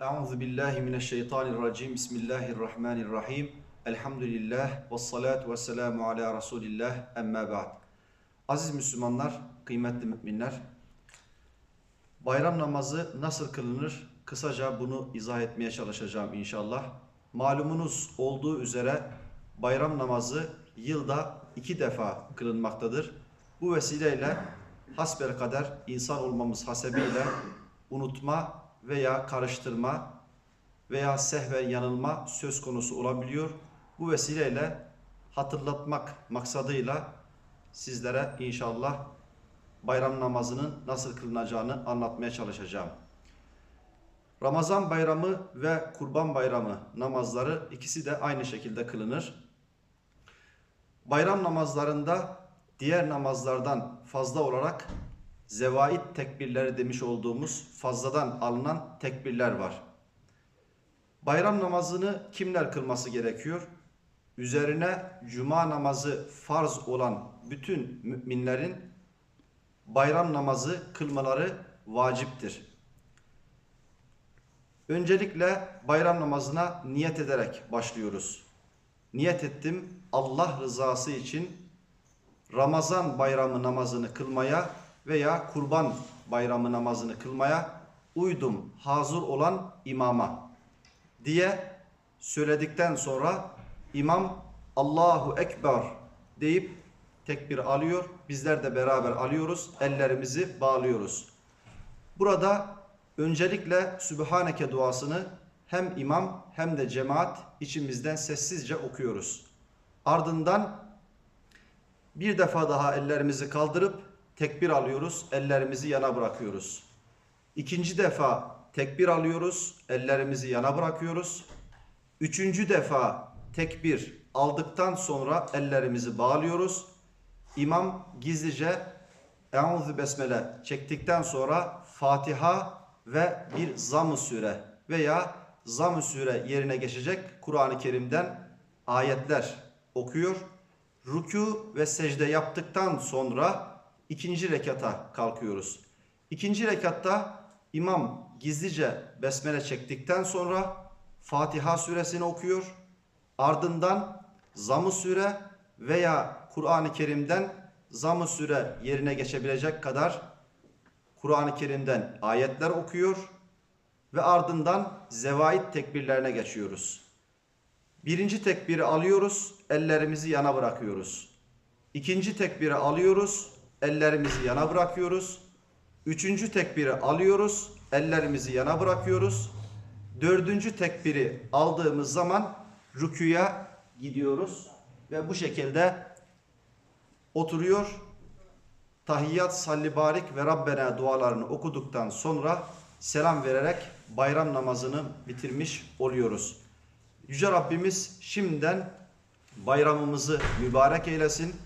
Euzu billahi mineşşeytanirracim. Bismillahirrahmanirrahim. Elhamdülillah ve salatu ve selamu ala Resulillah. Emma ba'd. Aziz Müslümanlar, kıymetli müminler. Bayram namazı nasıl kılınır? Kısaca bunu izah etmeye çalışacağım inşallah. Malumunuz olduğu üzere bayram namazı yılda iki defa kılınmaktadır. Bu vesileyle hasbel kader insan olmamız hasebiyle unutma veya karıştırma veya sehven yanılma söz konusu olabiliyor. Bu vesileyle hatırlatmak maksadıyla sizlere inşallah bayram namazının nasıl kılınacağını anlatmaya çalışacağım. Ramazan bayramı ve kurban bayramı namazları ikisi de aynı şekilde kılınır. Bayram namazlarında diğer namazlardan fazla olarak zevait tekbirleri demiş olduğumuz fazladan alınan tekbirler var. Bayram namazını kimler kılması gerekiyor? Üzerine cuma namazı farz olan bütün müminlerin bayram namazı kılmaları vaciptir. Öncelikle bayram namazına niyet ederek başlıyoruz. Niyet ettim Allah rızası için Ramazan bayramı namazını kılmaya veya kurban bayramı namazını kılmaya uydum hazır olan imama diye söyledikten sonra imam Allahu Ekber deyip tekbir alıyor. Bizler de beraber alıyoruz. Ellerimizi bağlıyoruz. Burada öncelikle Sübhaneke duasını hem imam hem de cemaat içimizden sessizce okuyoruz. Ardından bir defa daha ellerimizi kaldırıp tekbir alıyoruz, ellerimizi yana bırakıyoruz. İkinci defa tekbir alıyoruz, ellerimizi yana bırakıyoruz. Üçüncü defa tekbir aldıktan sonra ellerimizi bağlıyoruz. İmam gizlice Euzu Besmele çektikten sonra Fatiha ve bir Zamm-ı Sure veya Zamm-ı Sure yerine geçecek Kur'an-ı Kerim'den ayetler okuyor. Rükû ve secde yaptıktan sonra ikinci rekata kalkıyoruz. İkinci rekatta imam gizlice besmele çektikten sonra Fatiha suresini okuyor. Ardından Zamm-ı Sure veya Kur'an-ı Kerim'den Zamm-ı Sure yerine geçebilecek kadar Kur'an-ı Kerim'den ayetler okuyor ve ardından zevait tekbirlerine geçiyoruz. Birinci tekbiri alıyoruz, ellerimizi yana bırakıyoruz. İkinci tekbiri alıyoruz, ellerimizi yana bırakıyoruz. Üçüncü tekbiri alıyoruz, ellerimizi yana bırakıyoruz. Dördüncü tekbiri aldığımız zaman rüküya gidiyoruz ve bu şekilde oturuyor. Tahiyyat, salli barik ve Rabbena dualarını okuduktan sonra selam vererek bayram namazını bitirmiş oluyoruz. Yüce Rabbimiz şimdiden bayramımızı mübarek eylesin.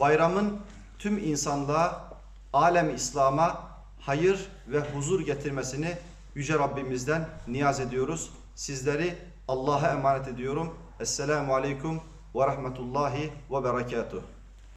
Bayramın tüm insanlığa, alem İslam'a hayır ve huzur getirmesini Yüce Rabbimizden niyaz ediyoruz. Sizleri Allah'a emanet ediyorum. Esselamu Aleyküm ve Rahmetullahi ve Berekatuhu.